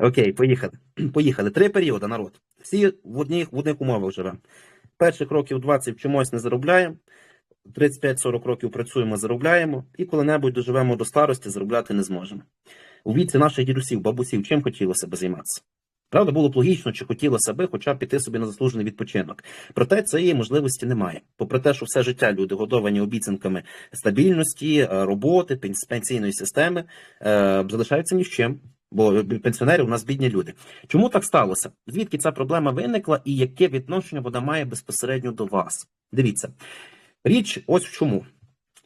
Окей, поїхали. Поїхали. Три періоди, народ. Всі в одних, в одних умовах живемо. Перших років 20 вчимось, не заробляємо. 35-40 років працюємо, заробляємо, і коли-небудь доживемо до старості, заробляти не зможемо. У віці наших дідусів, бабусів, чим хотілося би займатися? Правда, було б логічно, чи хотілося би хоча б піти собі на заслужений відпочинок. Проте цієї можливості немає. Попри те, що все життя люди годовані обіцянками стабільності, е, роботи, пенсійної системи, е, залишаються ні з чим. Бо пенсіонери у нас бідні люди. Чому так сталося? Звідки ця проблема виникла і яке відношення вона має безпосередньо до вас? Дивіться, річ ось в чому.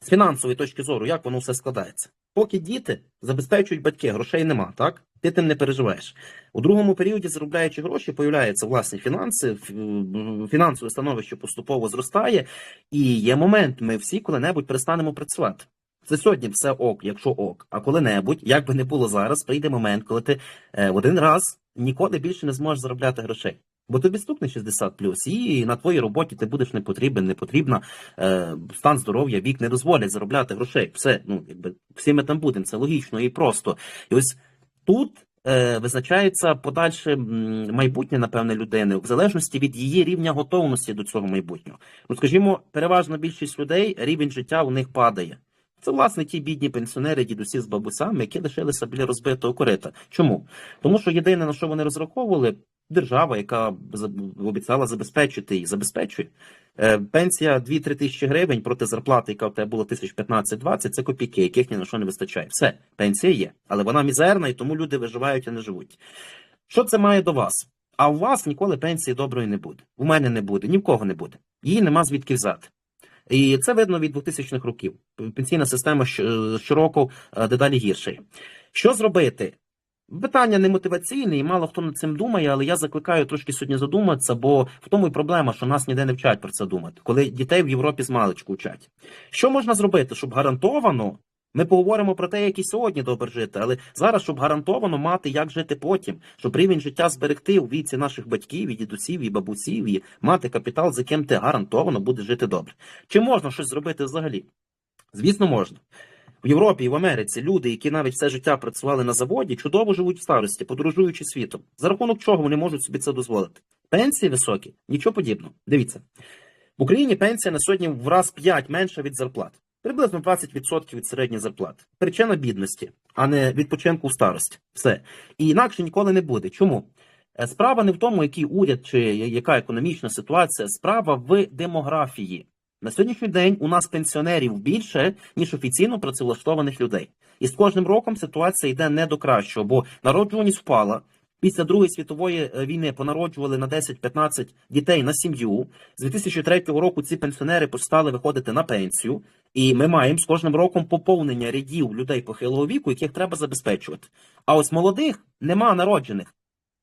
З фінансової точки зору, як воно все складається. Поки діти забезпечують батьки, грошей нема, так? Ти тим не переживаєш. У другому періоді, заробляючи гроші, появляються власні фінанси, фінансове становище поступово зростає, і є момент, ми всі коли-небудь перестанемо працювати. Це сьогодні все ок, якщо ок. А коли-небудь, як би не було зараз, прийде момент, коли ти е, в один раз ніколи більше не зможеш заробляти грошей. Бо тобі стукне 60 плюс, і на твоїй роботі ти будеш не потрібен, не потрібна. Е, стан здоров'я, вік не дозволять заробляти грошей. Все, ну якби всі ми там будемо, це логічно і просто. І ось тут е, визначається подальше майбутнє, напевне, людини, в залежності від її рівня готовності до цього майбутнього. Ну, скажімо, переважна більшість людей рівень життя у них падає. Це, власне, ті бідні пенсіонери, дідусі з бабусями, які лишилися біля розбитого корита. Чому? Тому що єдине, на що вони розраховували, держава, яка обіцяла забезпечити і забезпечує. Е, Пенсія 2-3 тисячі гривень проти зарплати, яка в тебе була 1015-20, це копійки, яких ні на що не вистачає. Все, пенсія є, але вона мізерна, і тому люди виживають, а не живуть. Що це має до вас? А у вас ніколи пенсії доброї не буде. У мене не буде, ні в кого не буде. Її нема звідки взяти. І це видно від 2000-х років. Пенсійна система щороку е, дедалі гіршає. Що зробити? Питання не мотиваційне, і мало хто над цим думає, але я закликаю трошки сьогодні задуматися, бо в тому і проблема, що нас ніде не вчать про це думати, коли дітей в Європі з маличку вчать. Що можна зробити, щоб гарантовано? Ми поговоримо про те, як і сьогодні добре жити, але зараз, щоб гарантовано мати, як жити потім, щоб рівень життя зберегти у віці наших батьків, і дідусів, і бабусів, і мати капітал, з яким ти гарантовано будеш жити добре. Чи можна щось зробити взагалі? Звісно, можна. В Європі і в Америці люди, які навіть все життя працювали на заводі, чудово живуть в старості, подорожуючи світом. За рахунок чого вони можуть собі це дозволити? Пенсії високі, нічого подібного. Дивіться, в Україні пенсія на сьогодні в раз 5 менша від зарплат. Приблизно 20% від середньої зарплати. Причина бідності, а не відпочинку у старості. Все. І інакше ніколи не буде. Чому? Е, Справа не в тому, який уряд чи яка економічна ситуація, справа в демографії. На сьогоднішній день у нас пенсіонерів більше, ніж офіційно працевлаштованих людей. І з кожним роком ситуація йде не до кращого, бо народжуваність впала. Після Другої світової е, війни понароджували на 10-15 дітей на сім'ю. З 2003 року ці пенсіонери почали виходити на пенсію, і ми маємо з кожним роком поповнення рядів людей похилого віку, яких треба забезпечувати. А ось молодих нема народжених,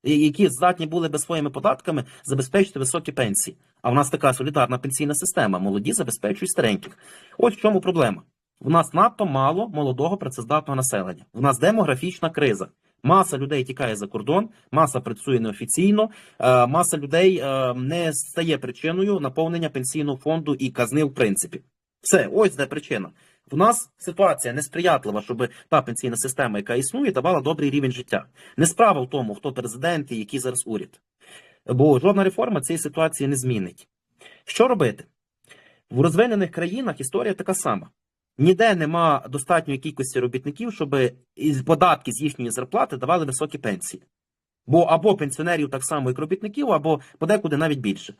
які здатні були би своїми податками забезпечити високі пенсії. А в нас така солідарна пенсійна система. Молоді забезпечують стареньких. Ось в чому проблема. У нас надто мало молодого працездатного населення. У нас демографічна криза. Маса людей тікає за кордон, маса працює неофіційно, е, маса людей е, не стає причиною наповнення пенсійного фонду і казни в принципі. Все, ось де причина. В нас ситуація несприятлива, щоб та пенсійна система, яка існує, давала добрий рівень життя. Не справа в тому, хто президент і який зараз уряд. Бо жодна реформа цієї ситуації не змінить. Що робити? В розвинених країнах історія така сама. Ніде нема достатньої кількості робітників, щоб податки з їхньої зарплати давали високі пенсії. Бо або пенсіонерів так само, як робітників, або подекуди навіть більше.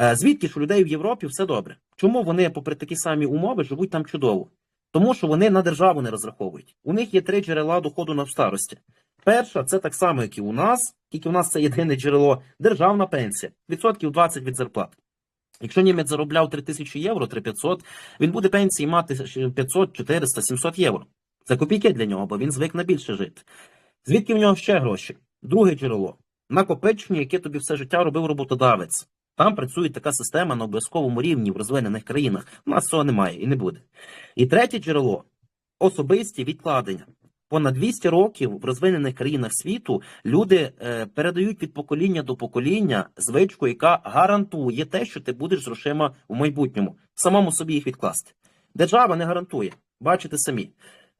Е, Звідки ж у людей в Європі все добре? Чому вони, попри такі самі умови, живуть там чудово? Тому що вони на державу не розраховують. У них є три джерела доходу на старості. Перша це так само, як і у нас, тільки у нас це єдине джерело державна пенсія, відсотків 20 від зарплат. Якщо німець заробляв 3 тисячі євро, 3500, він буде пенсії мати 500, 400, 700 євро. Це копійки для нього, бо він звик на більше жити. Звідки в нього ще гроші? Друге джерело накопичення, яке тобі все життя робив роботодавець. Там працює така система на обов'язковому рівні в розвинених країнах. У нас цього немає і не буде. І третє джерело особисті відкладення. Понад 200 років в розвинених країнах світу люди е, передають від покоління до покоління звичку, яка гарантує те, що ти будеш з грошима в майбутньому, самому собі їх відкласти. Держава не гарантує. Бачите самі.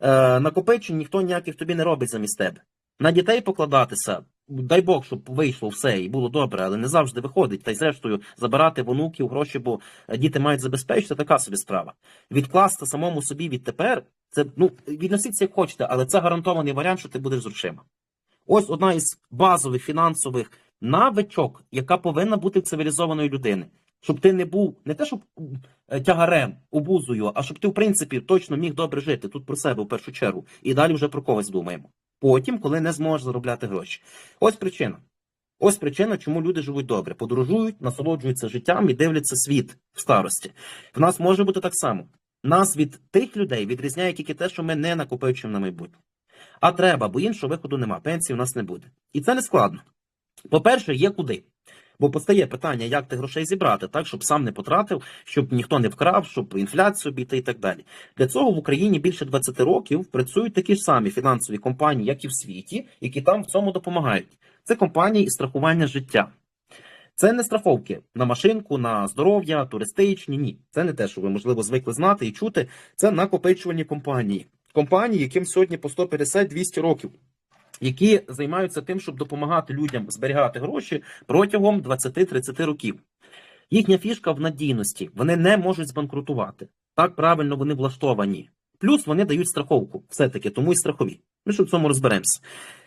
Е, накопичень ніхто ніяких тобі не робить замість тебе. На дітей покладатися. Дай Бог, щоб вийшло все і було добре, але не завжди виходить. Та й зрештою забирати в онуків гроші, бо е, діти мають забезпечити, така собі справа. Відкласти самому собі відтепер, це ну відносіться як хочете, але це гарантований варіант, що ти будеш з. Ось одна із базових фінансових навичок, яка повинна бути в цивілізованої людини. Щоб ти не був не те, щоб е, тягарем, обузою, а щоб ти, в принципі, точно міг добре жити тут про себе в першу чергу, і далі вже про когось думаємо. Потім, коли не зможеш заробляти гроші. Ось причина. Ось причина, чому люди живуть добре, подорожують, насолоджуються життям і дивляться світ в старості. В нас може бути так само. Нас від тих людей відрізняє тільки те, що ми не накопичуємо на майбутнє. А треба, бо іншого виходу нема, пенсії в нас не буде. І це не складно. По-перше, є куди. Бо постає питання, як ти грошей зібрати, так, щоб сам не потратив, щоб ніхто не вкрав, щоб інфляцію обійти і так далі. Для цього в Україні більше 20 років працюють такі ж самі фінансові компанії, як і в світі, які там в цьому допомагають. Це компанії із страхування життя. Це не страховки на машинку, на здоров'я, туристичні. Ні, це не те, що ви можливо звикли знати і чути. Це накопичувальні компанії. Компанії, яким сьогодні по 150-200 років, які займаються тим, щоб допомагати людям зберігати гроші протягом 20-30 років. Їхня фішка в надійності. Вони не можуть збанкрутувати. Так правильно вони влаштовані. Плюс вони дають страховку, все-таки, тому і страхові. Ми ще в цьому розберемося.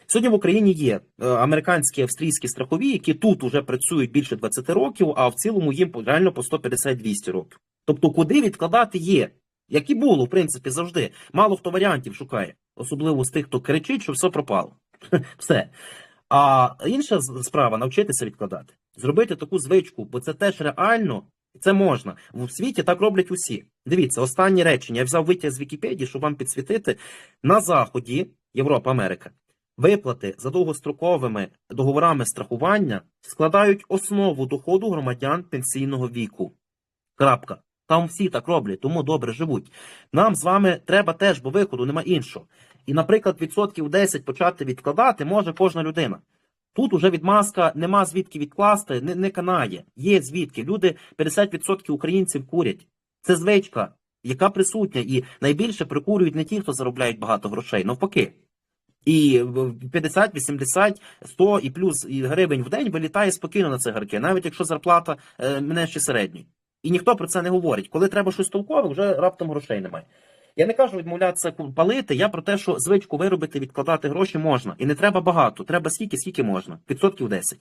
Сьогодні в Україні є е, американські австрійські страхові, які тут уже працюють більше 20 років, а в цілому їм реально по 150-200 років. Тобто, куди відкладати є, як і було, в принципі, завжди. Мало хто варіантів шукає, особливо з тих, хто кричить, що все пропало. Все. А інша справа навчитися відкладати, зробити таку звичку, бо це теж реально. Це можна в світі так роблять усі. Дивіться, останнє речення. Я взяв витяг з Вікіпедії, щоб вам підсвітити. На заході Європа, Америка. Виплати за довгостроковими договорами страхування складають основу доходу громадян пенсійного віку. Крапка. Там всі так роблять, тому добре живуть. Нам з вами треба теж, бо виходу нема іншого. І, наприклад, відсотків 10 почати відкладати може кожна людина. Тут уже відмазка нема звідки відкласти, не, не канає. Є звідки. Люди 50% українців курять. Це звичка, яка присутня, і найбільше прикурюють не ті, хто заробляють багато грошей, навпаки. І в 50, 80, 100 і плюс гривень в день вилітає спокійно на цигарки, навіть якщо зарплата е, мене середньої. І ніхто про це не говорить. Коли треба щось толкове, вже раптом грошей немає. Я не кажу відмовлятися палити, я про те, що звичку виробити, відкладати гроші можна. І не треба багато, треба скільки, скільки можна. Відсотків 10.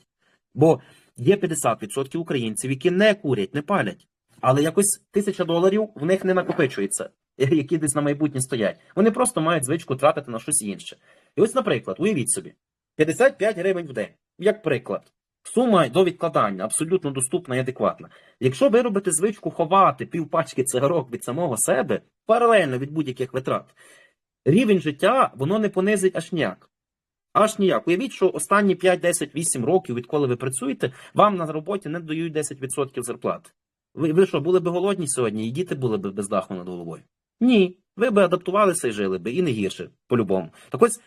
Бо є 50% українців, які не курять, не палять. Але якось тисяча доларів в них не накопичується, які десь на майбутнє стоять. Вони просто мають звичку тратити на щось інше. І ось, наприклад, уявіть собі, 55 гривень в день, як приклад. Сума до відкладання абсолютно доступна і адекватна. Якщо ви робите звичку ховати півпачки цигарок від самого себе, паралельно від будь-яких витрат, рівень життя воно не понизить аж ніяк. Аж ніяк. Уявіть, що останні 5, 10, 8 років, відколи ви працюєте, вам на роботі не дають 10% зарплати. Ви, ви що, були б голодні сьогодні, і діти були б без даху над головою? Ні. Ви б адаптувалися і жили б, і не гірше, по-любому. Так ось,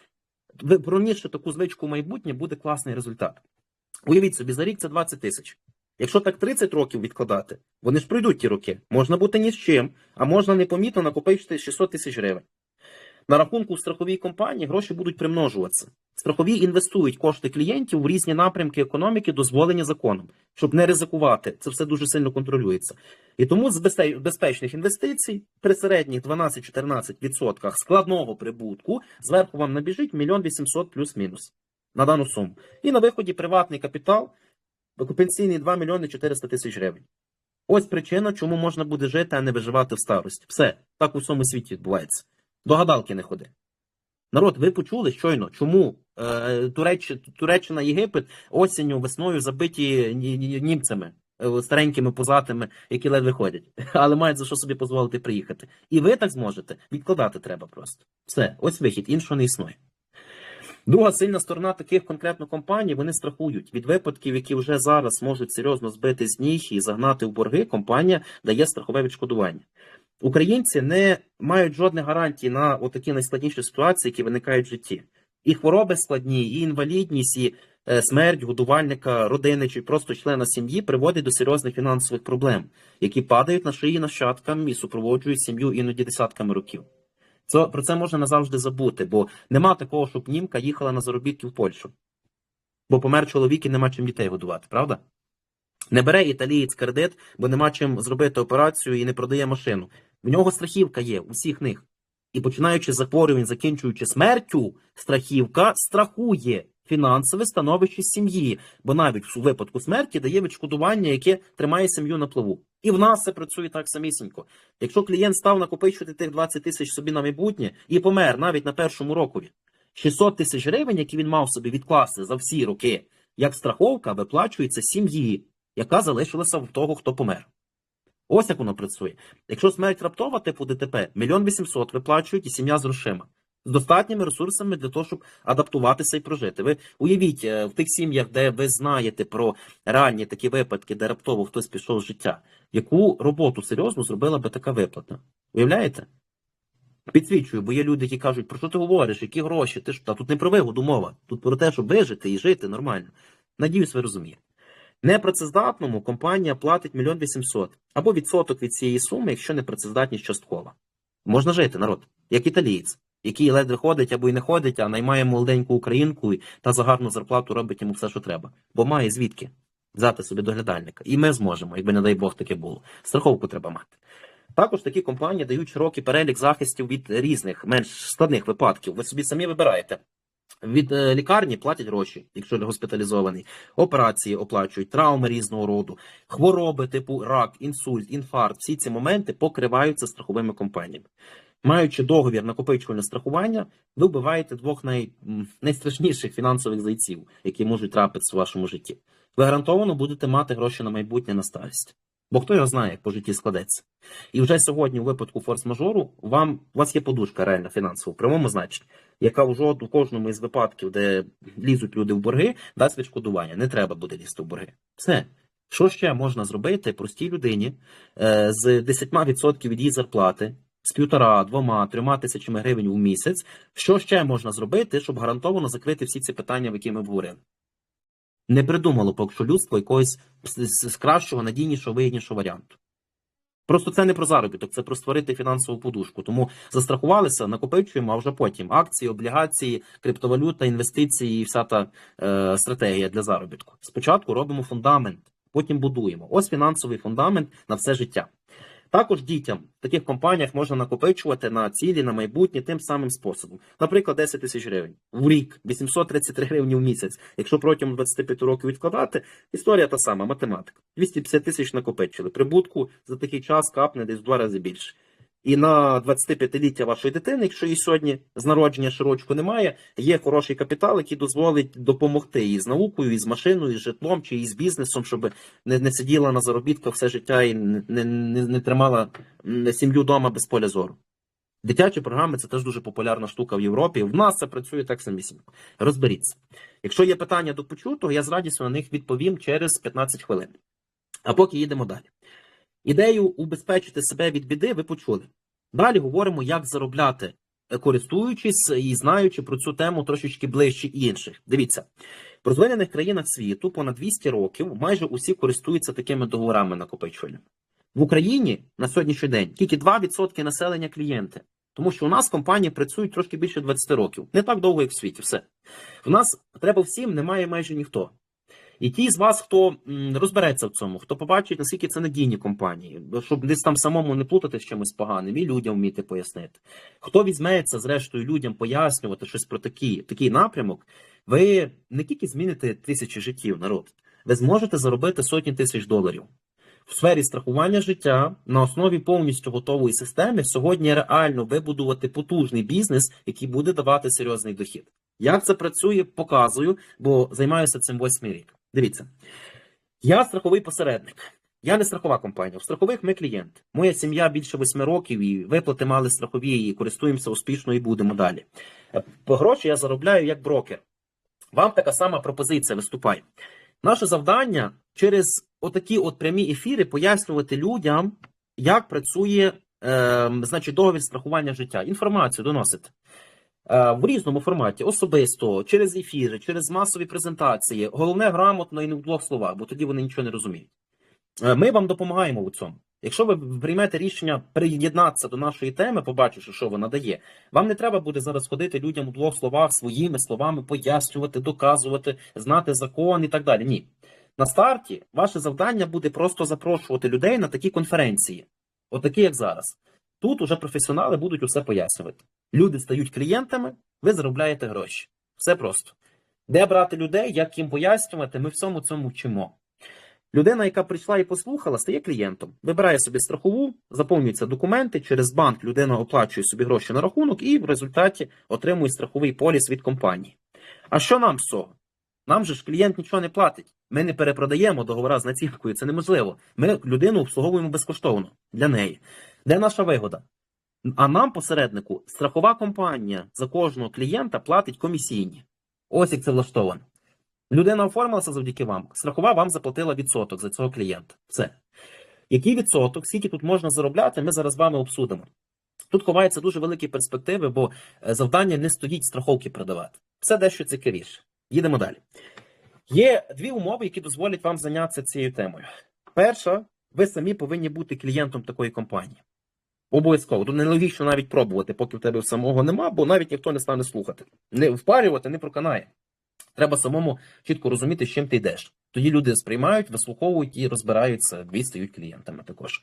ви пронісши таку звичку в майбутнє, буде класний результат. Уявіть собі, за рік це 20 тисяч. Якщо так 30 років відкладати, вони ж пройдуть ті роки. Можна бути ні з чим, а можна непомітно накопичити 600 тисяч гривень. На рахунку в страховій компанії гроші будуть примножуватися. Страхові інвестують кошти клієнтів в різні напрямки економіки, дозволені законом, щоб не ризикувати. Це все дуже сильно контролюється. І тому з безпечних інвестицій при середніх 12-14% складного прибутку зверху вам набіжить 1 800 плюс-мінус на дану суму. І на виході приватний капітал пенсійний 2 мільйони 400 тисяч гривень. Ось причина, чому можна буде жити, а не виживати в старості. Все, так у всьому світі відбувається. До гадалки не ходи. Народ, ви почули щойно, чому е, Туреч, Туреччина, Єгипет осінню, весною забиті ні- ні- німцями, е, старенькими позатими, які ледве ходять, але мають за що собі дозволити приїхати. І ви так зможете. Відкладати треба просто. Все, ось вихід, іншого не існує. Друга сильна сторона таких конкретно компаній, вони страхують від випадків, які вже зараз можуть серйозно збити з ніг і загнати в борги. Компанія дає страхове відшкодування. Українці не мають жодних гарантій на отакі найскладніші ситуації, які виникають в житті. І хвороби складні, і інвалідність, і е, смерть годувальника, родини чи просто члена сім'ї приводить до серйозних фінансових проблем, які падають на шиї нащадкам і супроводжують сім'ю іноді десятками років. Це, про це можна назавжди забути, бо нема такого, щоб німка їхала на заробітки в Польщу. Бо помер чоловік і нема чим дітей годувати, правда? Не бере італієць кредит, бо нема чим зробити операцію і не продає машину. В нього страхівка є, у всіх них. І починаючи з захворювань, закінчуючи смертю, страхівка страхує фінансове становище сім'ї, бо навіть у випадку смерті дає відшкодування, яке тримає сім'ю на плаву. І в нас це працює так самісінько. Якщо клієнт став накопичувати тих 20 тисяч собі на майбутнє і помер навіть на першому рокові, 600 тисяч гривень, які він мав собі відкласти за всі роки, як страховка виплачується сім'ї, яка залишилася в того, хто помер. Ось як воно працює. Якщо смерть раптова, типу ДТП, мільйон вісімсот виплачують і сім'я з грошима. З достатніми ресурсами для того, щоб адаптуватися і прожити. Ви уявіть, е, в тих сім'ях, де ви знаєте про ранні такі випадки, де раптово хтось пішов з життя, яку роботу серйозну зробила би така виплата? Уявляєте? Підсвічую, бо є люди, які кажуть, про що ти говориш, які гроші, ти ж та тут не про вигоду мова, тут про те, щоб вижити і жити нормально. Надіюсь, ви розумієте. Непрацездатному компанія платить мільйон вісімсот або відсоток від цієї суми, якщо непрацездатність часткова. Можна жити, народ, як італієць, який ледве ходить або й не ходить, а наймає молоденьку українку та за гарну зарплату робить йому все, що треба. Бо має звідки взяти собі доглядальника. І ми зможемо, якби не дай Бог таке було. Страховку треба мати. Також такі компанії дають широкий перелік захистів від різних, менш складних випадків. Ви собі самі вибираєте. Від е, лікарні платять гроші, якщо не госпіталізований, операції оплачують, травми різного роду, хвороби типу рак, інсульт, інфаркт. Всі ці моменти покриваються страховими компаніями. Маючи договір накопичувальне страхування, ви вбиваєте двох най, найстрашніших фінансових зайців, які можуть трапитися в вашому житті. Ви гарантовано будете мати гроші на майбутнє на старість. Бо хто його знає, як по житті складеться. І вже сьогодні, у випадку форс-мажору, вам у вас є подушка реальна фінансова в прямому значенні, яка вже у кожному із випадків, де лізуть люди в борги, дасть відшкодування. Не треба буде лізти в борги. Все. Що ще можна зробити простій людині е, з 10% від її зарплати, з півтора, двома, трьома тисячами гривень в місяць? Що ще можна зробити, щоб гарантовано закрити всі ці питання, в які ми говорили? Не придумало поки що людство якогось з кращого, надійнішого, вигіднішого варіанту. Просто це не про заробіток, це про створити фінансову подушку. Тому застрахувалися, накопичуємо, а вже потім акції, облігації, криптовалюта, інвестиції і вся та е, стратегія для заробітку. Спочатку робимо фундамент, потім будуємо. Ось фінансовий фундамент на все життя. Також дітям в таких компаніях можна накопичувати на цілі, на майбутнє тим самим способом. Наприклад, 10 тисяч гривень в рік, 833 гривні в місяць. Якщо протягом 25 років відкладати, історія та сама, математика. 250 тисяч накопичили. Прибутку за такий час капне десь в два рази більше. І на 25-ліття вашої дитини, якщо її сьогодні з народження широчку немає, є хороший капітал, який дозволить допомогти їй з наукою, і з машиною, і з житлом, чи і з бізнесом, щоб не, не сиділа на заробітках все життя і не, не, не, тримала сім'ю вдома без поля зору. Дитячі програми це теж дуже популярна штука в Європі. В нас це працює так самісінько. Розберіться. Якщо є питання до почутого, я з радістю на них відповім через 15 хвилин. А поки їдемо далі. Ідею убезпечити себе від біди ви почули. Далі говоримо, як заробляти, е, користуючись і знаючи про цю тему трошечки ближче інших. Дивіться, в розвинених країнах світу понад 200 років майже усі користуються такими договорами накопичувальними. В Україні на сьогоднішній день тільки 2% населення клієнти. Тому що у нас компанії працюють трошки більше 20 років. Не так довго, як в світі. Все. В нас треба всім, немає майже ніхто. І ті з вас, хто розбереться в цьому, хто побачить, наскільки це надійні компанії, щоб десь там самому не плутати з чимось поганим, і людям вміти пояснити. Хто візьметься, зрештою, людям пояснювати щось про такий, такий напрямок, ви не тільки зміните тисячі життів, народ, ви зможете заробити сотні тисяч доларів. В сфері страхування життя на основі повністю готової системи сьогодні реально вибудувати потужний бізнес, який буде давати серйозний дохід. Як це працює, показую, бо займаюся цим восьмий рік. Дивіться, я страховий посередник. Я не страхова компанія. В страхових ми клієнт. Моя сім'я більше восьми років і виплати мали страхові, і користуємося успішно і будемо далі. Е, гроші я заробляю як брокер. Вам така сама пропозиція виступає. Наше завдання через отакі от прямі ефіри пояснювати людям, як працює е, значить, договір страхування життя. Інформацію доносити. Е, В різному форматі, особисто, через ефіри, через масові презентації. Головне грамотно і не в двох словах, бо тоді вони нічого не розуміють. Е, Ми вам допомагаємо у цьому. Якщо ви приймете рішення приєднатися до нашої теми, побачивши, що вона дає, вам не треба буде зараз ходити людям у двох словах своїми словами, пояснювати, доказувати, знати закон і так далі. Ні. На старті ваше завдання буде просто запрошувати людей на такі конференції, отакі, як зараз. Тут уже професіонали будуть усе пояснювати. Люди стають клієнтами, ви заробляєте гроші. Все просто. Де брати людей, як їм пояснювати, ми всьому цьому вчимо. Людина, яка прийшла і послухала, стає клієнтом, вибирає собі страхову, заповнюються документи, через банк людина оплачує собі гроші на рахунок і в результаті отримує страховий поліс від компанії. А що нам з цього? Нам же ж клієнт нічого не платить. Ми не перепродаємо договора з націнкою, це неможливо. Ми людину обслуговуємо безкоштовно для неї. Де наша вигода? А нам, посереднику, страхова компанія за кожного клієнта платить комісійні. Ось як це влаштовано. Людина оформилася завдяки вам. Страхова вам заплатила відсоток за цього клієнта. Все. Який відсоток, скільки тут можна заробляти, ми зараз з вами обсудимо. Тут ховаються дуже великі перспективи, бо е, завдання не стоїть страховки продавати. Все дещо цікавіше. Їдемо далі. Є дві умови, які дозволять вам зайнятися цією темою. Перша, ви самі повинні бути клієнтом такої компанії. Обов'язково. Тут нелогічно навіть пробувати, поки в тебе самого нема, бо навіть ніхто не стане слухати. Не впарювати не проканає. Треба самому чітко розуміти, з чим ти йдеш. Тоді люди сприймають, вислуховують і розбираються, і стають клієнтами також.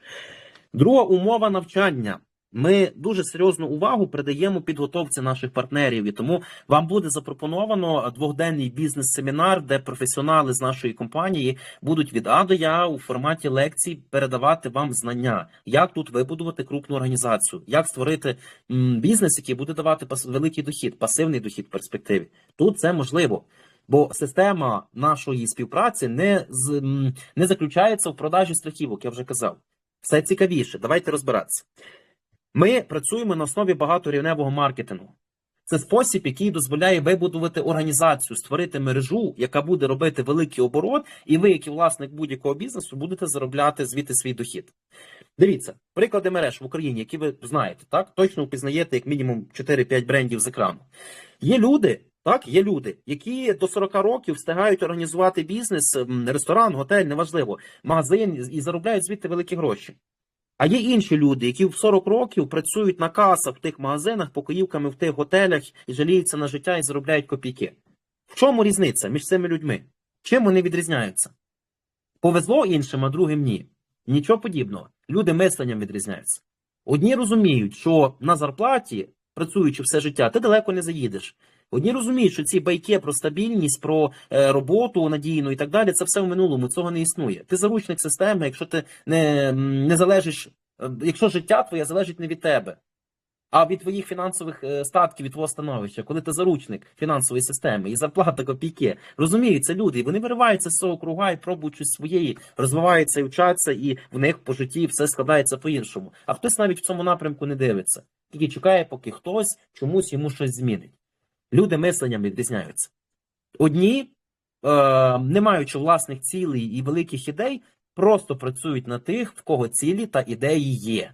Друга умова навчання. Ми дуже серйозну увагу придаємо підготовці наших партнерів, і тому вам буде запропоновано двохденний бізнес-семінар, де професіонали з нашої компанії будуть від А до Я у форматі лекцій передавати вам знання, як тут вибудувати крупну організацію, як створити бізнес, який буде давати великий дохід, пасивний дохід в перспективі. Тут це можливо. Бо система нашої співпраці не з не заключається в продажі страхівок, я вже казав. Все цікавіше. Давайте розбиратися. Ми працюємо на основі багаторівневого маркетингу. Це спосіб, який дозволяє вибудувати організацію, створити мережу, яка буде робити великий оборот, і ви, як і власник будь-якого бізнесу, будете заробляти звідти свій дохід. Дивіться, приклади мереж в Україні, які ви знаєте, так точно впізнаєте як мінімум 4-5 брендів з екрану. Є люди, так, є люди, які до 40 років встигають організувати бізнес, ресторан, готель, неважливо, магазин і заробляють звідти великі гроші. А є інші люди, які в 40 років працюють на касах в тих магазинах, покоївками в тих готелях і жаліються на життя і заробляють копійки. В чому різниця між цими людьми? Чим вони відрізняються? Повезло іншим, а другим ні. Нічого подібного. Люди мисленням відрізняються. Одні розуміють, що на зарплаті, працюючи все життя, ти далеко не заїдеш. Одні розуміють, що ці байки про стабільність, про е, роботу надійну і так далі, це все в минулому, цього не існує. Ти заручник системи, якщо ти не, не залежиш, е, якщо життя твоє залежить не від тебе, а від твоїх фінансових е, статків, від твого становища, коли ти заручник фінансової системи і зарплата копійки. Розуміють це люди, вони вириваються з цього круга і пробують щось своєї, розвиваються і вчаться, і в них по житті все складається по-іншому. А хтось навіть в цьому напрямку не дивиться, тільки чекає, поки хтось чомусь йому щось змінить. Люди мисленням відрізняються. Одні, е, не маючи власних цілей і великих ідей, просто працюють на тих, в кого цілі та ідеї є.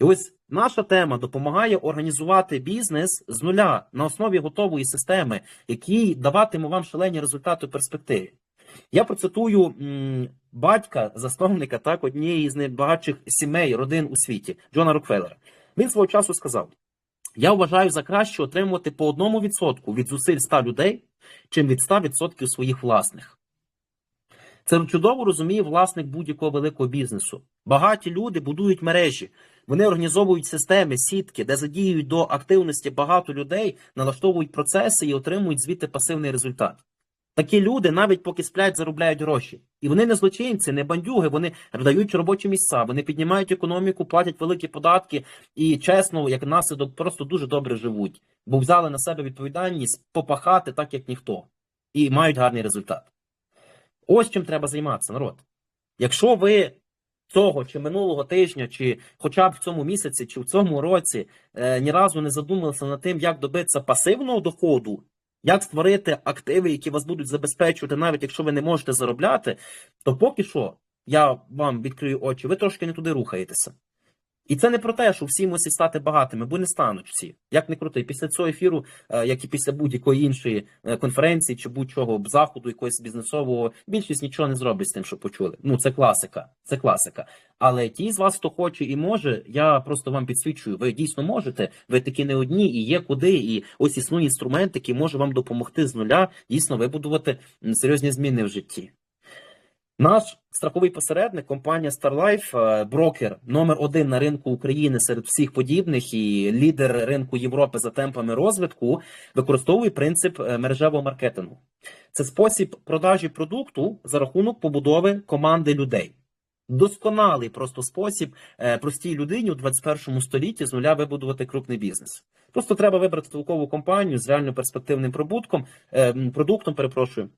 І ось наша тема допомагає організувати бізнес з нуля на основі готової системи, який даватиме вам шалені результати у перспективі. Я процитую батька, засновника так однієї з найбагатших сімей, родин у світі Джона Рокфеллера. Він свого часу сказав: Я вважаю за краще отримувати по одному відсотку від зусиль 100 людей, чим від 100% своїх власних. Це чудово розуміє власник будь-якого великого бізнесу. Багаті люди будують мережі, вони організовують системи, сітки, де задіюють до активності багато людей, налаштовують процеси і отримують звідти пасивний результат. Такі люди, навіть поки сплять, заробляють гроші. І вони не злочинці, не бандюги, вони дають робочі місця, вони піднімають економіку, платять великі податки і чесно, як наслідок, просто дуже добре живуть, бо взяли на себе відповідальність попахати так, як ніхто, і мають гарний результат. Ось чим треба займатися, народ. Якщо ви цього чи минулого тижня, чи хоча б в цьому місяці, чи в цьому році е, ні разу не задумалися над тим, як добитися пасивного доходу, як створити активи, які вас будуть забезпечувати, навіть якщо ви не можете заробляти, то поки що я вам відкрию очі, ви трошки не туди рухаєтеся. І це не про те, що всі мусять стати багатими, бо не стануть всі. Як не крути. Після цього ефіру, е, як і після будь-якої іншої е, конференції чи будь-чого заходу, якогось бізнесового, більшість нічого не зробить з тим, що почули. Ну це класика. Це класика. Але ті з вас, хто хоче і може, я просто вам підсвічую. Ви дійсно можете. Ви такі не одні, і є куди. І ось існує інструмент, який може вам допомогти з нуля дійсно вибудувати серйозні зміни в житті. Наш страховий посередник, компанія StarLife, е, брокер номер один на ринку України серед всіх подібних і лідер ринку Європи за темпами розвитку, використовує принцип е, мережевого маркетингу. Це спосіб продажі продукту за рахунок побудови команди людей. Досконалий просто спосіб е, простій людині у 21 столітті з нуля вибудувати крупний бізнес. Просто треба вибрати толкову компанію з реально перспективним прибутком, продуктом, перепрошую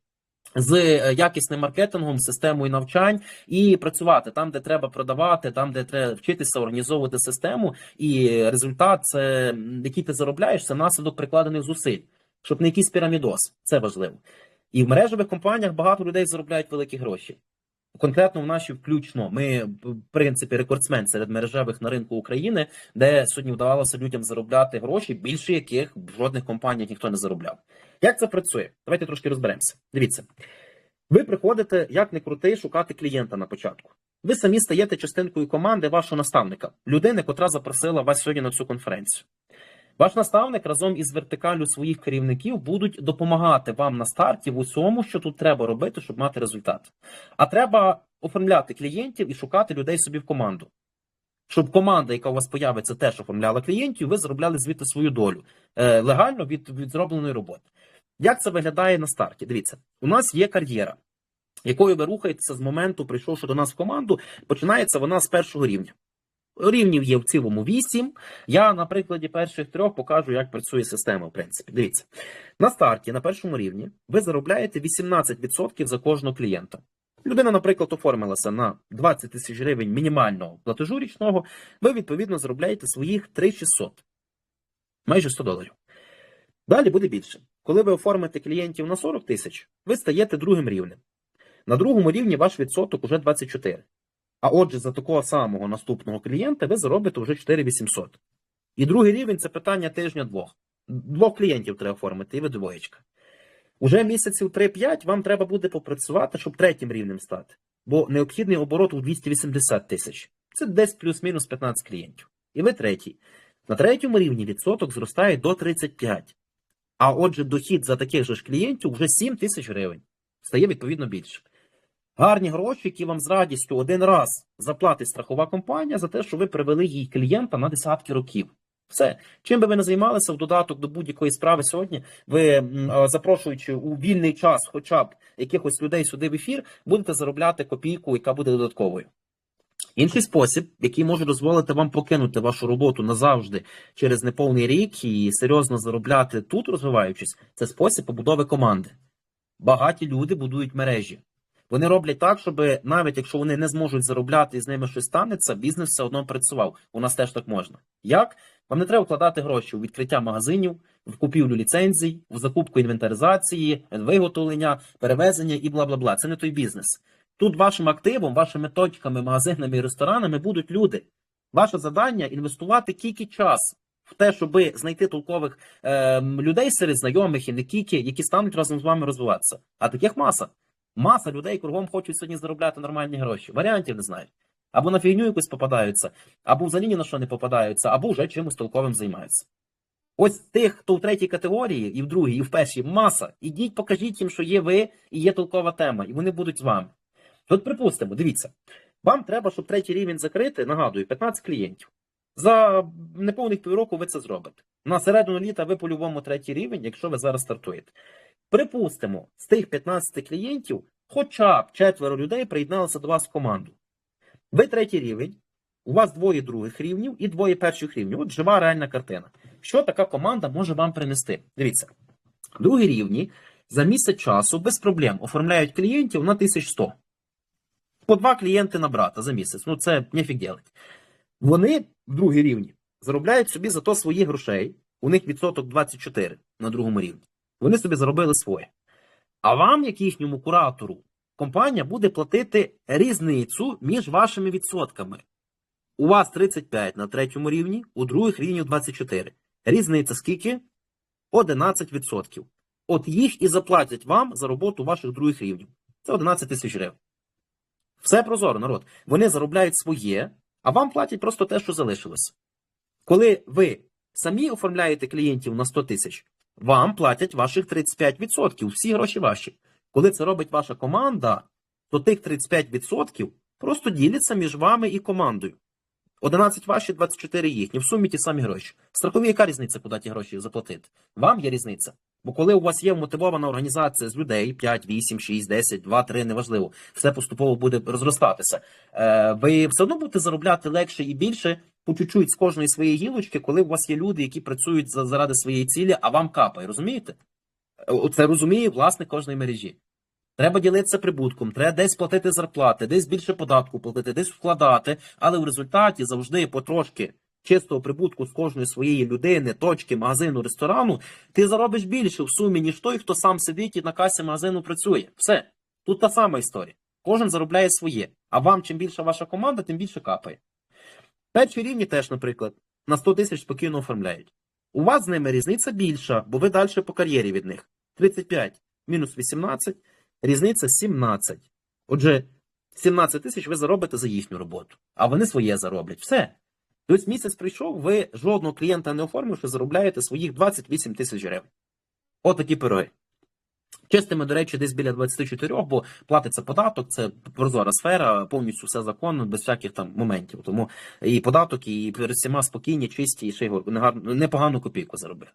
з е, якісним маркетингом, системою навчань і працювати там, де треба продавати, там, де треба вчитися, організовувати систему. І результат, це який ти заробляєш, це наслідок прикладених зусиль, щоб не якийсь пірамідос. Це важливо. І в мережевих компаніях багато людей заробляють великі гроші. Конкретно в нашій включно ми в принципі рекордсмен серед мережевих на ринку України, де сьогодні вдавалося людям заробляти гроші, більше яких в жодних компаніях ніхто не заробляв. Як це працює? Давайте трошки розберемося. Дивіться, ви приходите, як не крути, шукати клієнта на початку. Ви самі стаєте частинкою команди вашого наставника, людини, котра запросила вас сьогодні на цю конференцію. Ваш наставник разом із вертикалю своїх керівників будуть допомагати вам на старті в усьому, що тут треба робити, щоб мати результат. А треба оформляти клієнтів і шукати людей собі в команду. Щоб команда, яка у вас появиться, теж оформляла клієнтів, ви заробляли звідти свою долю е, легально від, від зробленої роботи. Як це виглядає на старті? Дивіться, у нас є кар'єра, якою ви рухаєтеся з моменту, прийшовши до нас в команду, починається вона з першого рівня. Рівнів є в цілому 8. Я на прикладі перших трьох покажу, як працює система, в принципі. Дивіться. На старті, на першому рівні, ви заробляєте 18% за кожного клієнта. Людина, наприклад, оформилася на 20 тисяч гривень мінімального платежу річного, ви, відповідно, заробляєте своїх 3600. Майже 100 доларів. Далі буде більше. Коли ви оформите клієнтів на 40 тисяч, ви стаєте другим рівнем. На другому рівні ваш відсоток уже 24. А отже, за такого самого наступного клієнта ви заробите вже 4800. І другий рівень це питання тижня-двох. Двох клієнтів треба оформити, і ви двоєчка. Уже місяців 3-5 вам треба буде попрацювати, щоб третім рівнем стати. Бо необхідний оборот у 280 тисяч. Це десь плюс-мінус 15 клієнтів. І ви третій. На третьому рівні відсоток зростає до 35. А отже, дохід за таких же ж клієнтів вже 7 тисяч гривень. Стає відповідно більше. Гарні гроші, які вам з радістю один раз заплатить страхова компанія за те, що ви привели їй клієнта на десятки років. Все, чим би ви не займалися в додаток до будь-якої справи сьогодні, ви запрошуючи у вільний час, хоча б якихось людей сюди в ефір, будете заробляти копійку, яка буде додатковою. Інший спосіб, який може дозволити вам покинути вашу роботу назавжди через неповний рік і серйозно заробляти тут, розвиваючись, це спосіб побудови команди. Багаті люди будують мережі. Вони роблять так, щоб навіть якщо вони не зможуть заробляти і з ними щось станеться, бізнес все одно працював. У нас теж так можна. Як? Вам не треба вкладати гроші у відкриття магазинів, в купівлю ліцензій, в закупку інвентаризації, виготовлення, перевезення і бла бла бла. Це не той бізнес. Тут вашим активом, вашими точками, магазинами і ресторанами будуть люди. Ваше завдання інвестувати тільки час в те, щоб знайти толкових е, людей серед знайомих і не тільки, які стануть разом з вами розвиватися. А таких маса. Маса людей кругом хочуть сьогодні заробляти нормальні гроші. Варіантів не знають. Або на фігню якусь попадаються, або взагалі ні на що не попадаються, або вже чимось толковим займаються. Ось тих, хто в третій категорії, і в другій, і в першій маса. Ідіть, покажіть їм, що є ви і є толкова тема, і вони будуть з вами. От припустимо, дивіться, вам треба, щоб третій рівень закрити, нагадую, 15 клієнтів. За неповних півроку ви це зробите. На середину літа ви по-любому третій рівень, якщо ви зараз стартуєте. Припустимо, з тих 15 клієнтів хоча б четверо людей приєдналися до вас в команду. Ви третій рівень, у вас двоє других рівнів і двоє перших рівнів. От жива реальна картина. Що така команда може вам принести? Дивіться, другі рівні за місяць часу без проблем оформляють клієнтів на 1100. По два клієнти на брата за місяць. Ну це нефіг делать. Вони в другій рівні заробляють собі за то свої грошей. У них відсоток 24 на другому рівні. Вони собі заробили своє. А вам, як їхньому куратору, компанія буде платити різницю між вашими відсотками. У вас 35 на третьому рівні, у других рівнів 24. Різниця скільки? 11%. От їх і заплатять вам за роботу ваших других рівнів. Це 11 тисяч гривень. Все прозоро, народ. Вони заробляють своє, а вам платять просто те, що залишилось. Коли ви самі оформляєте клієнтів на 100 тисяч, вам платять ваших 35%, всі гроші ваші. Коли це робить ваша команда, то тих 35% просто діляться між вами і командою. 11 ваші, 24 їхні. В сумі ті самі гроші. Страхові, яка різниця, куди ті гроші заплатити? Вам є різниця. Бо коли у вас є мотивована організація з людей 5, 8, 6, 10, 2, 3, неважливо, все поступово буде розростатися. Е, ви все одно будете заробляти легше і більше по чуть-чуть з кожної своєї гілочки, коли у вас є люди, які працюють заради своєї цілі, а вам капає, розумієте? Е, Це розуміє власник кожної мережі. Треба ділитися прибутком, треба десь платити зарплати, десь більше податку платити, десь вкладати, але в результаті завжди потрошки чистого прибутку з кожної своєї людини, точки, магазину, ресторану, ти заробиш більше в сумі, ніж той, хто сам сидить і на касі магазину працює. Все. Тут та сама історія. Кожен заробляє своє. А вам, чим більша ваша команда, тим більше капає. Перші рівні теж, наприклад, на 100 тисяч спокійно оформляють. У вас з ними різниця більша, бо ви далі по кар'єрі від них. 35 мінус 18, різниця 17. Отже, 17 тисяч ви заробите за їхню роботу, а вони своє зароблять. Все. Тобто місяць прийшов, ви жодного клієнта не оформивши, заробляєте своїх 28 тисяч гривень. Отакі пироги. Чистими, до речі, десь біля 24, бо платиться податок, це прозора сфера, повністю все законно, без всяких там моментів. Тому і податок, і перед всіма спокійні, чисті, і ще й гор- негарно- непогану копійку заробив.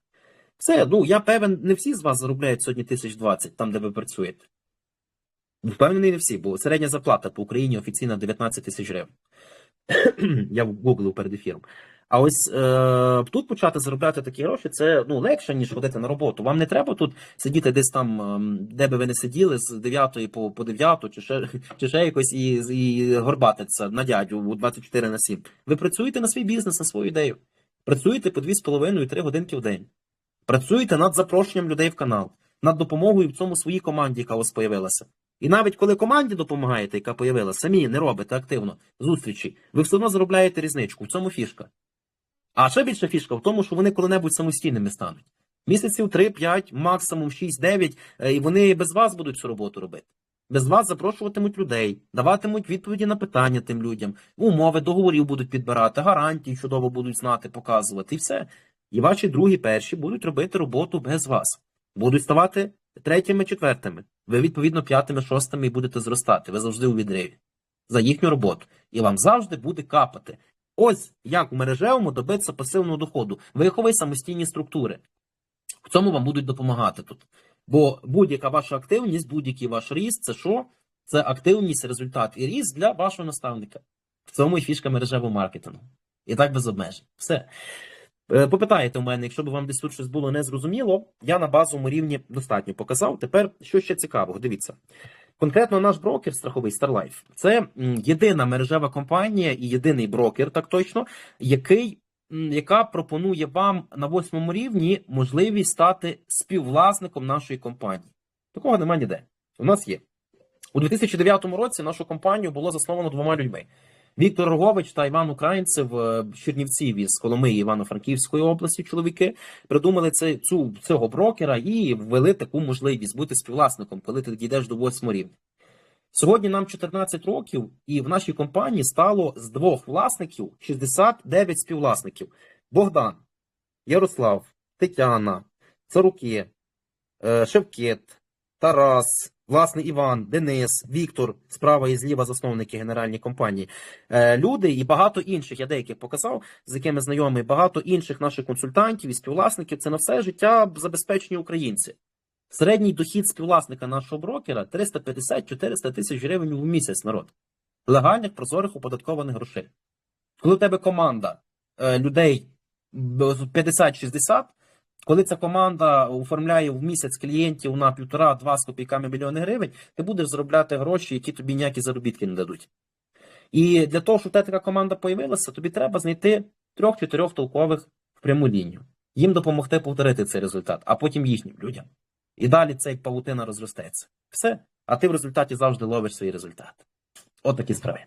Все, ну я певен, не всі з вас заробляють сьогодні 1020, там, де ви працюєте. Впевнений, не всі, бо середня зарплата по Україні офіційна 19 тисяч гривень. Я гуглив перед ефіром. А ось е, тут почати заробляти такі гроші, це ну, легше, ніж ходити на роботу. Вам не треба тут сидіти десь там, ем, де би ви не сиділи, з 9 по, по 9, чи ще, чи ще якось і, і горбатиться на дядю у 24 на 7. Ви працюєте на свій бізнес, на свою ідею. Працюєте по 2,5-3 годинки в день. Працюєте над запрошенням людей в канал, над допомогою в цьому своїй команді, яка у вас появилася. І навіть коли команді допомагаєте, яка появилася, самі не робите активно зустрічі, ви все одно заробляєте різничку. В цьому фішка. А ще більша фішка в тому, що вони коли-небудь самостійними стануть. Місяців 3-5, максимум 6-9, е, і вони без вас будуть цю роботу робити. Без вас запрошуватимуть людей, даватимуть відповіді на питання тим людям, умови договорів будуть підбирати, гарантії чудово будуть знати, показувати, і все. І ваші другі перші будуть робити роботу без вас. Будуть ставати третіми, четвертими. Ви, відповідно, п'ятими, шостими і будете зростати. Ви завжди у відриві за їхню роботу. І вам завжди буде капати. Ось як у мережевому добитися пасивного доходу. Виховай самостійні структури. В цьому вам будуть допомагати тут. Бо будь-яка ваша активність, будь-який ваш ріст, це що? Це активність, результат і ріст для вашого наставника. В цьому і фішка мережевого маркетингу. І так без обмежень. Все. Е, Попитаєте у мене, якщо б вам десь тут щось було незрозуміло, я на базовому рівні достатньо показав. Тепер що ще цікавого? Дивіться. Конкретно наш брокер страховий StarLife – це єдина мережева компанія і єдиний брокер, так точно, який, яка пропонує вам на восьмому рівні можливість стати співвласником нашої компанії. Такого немає ніде. У нас є. У 2009 році нашу компанію було засновано двома людьми. Віктор Рогович та Іван Українцев е, з Чернівців із Коломиї Івано-Франківської області. Чоловіки придумали це, цю, цього брокера і ввели таку можливість бути співвласником, коли ти дійдеш до восьмого рівня. Сьогодні нам 14 років, і в нашій компанії стало з двох власників 69 співвласників: Богдан, Ярослав, Тетяна, Царуки, е, Шевкет, Тарас, власне Іван, Денис, Віктор, справа і зліва засновники генеральні компанії. Е, Люди і багато інших, я деяких показав, з якими знайомий, багато інших наших консультантів і співвласників. Це на все життя забезпечені українці. Середній дохід співвласника нашого брокера 350-400 тисяч гривень в місяць народ. Легальних, прозорих, оподаткованих грошей. Коли у тебе команда е, людей б- 50-60, коли ця команда оформляє в місяць клієнтів на півтора-два з копійками мільйони гривень, ти будеш заробляти гроші, які тобі ніякі заробітки не дадуть. І для того, щоб у така команда появилася, тобі треба знайти трьох-чотирьох толкових в пряму лінію. Їм допомогти повторити цей результат, а потім їхнім людям. І далі ця як павутина розростеться. Все. А ти в результаті завжди ловиш свій результат. От такі справи.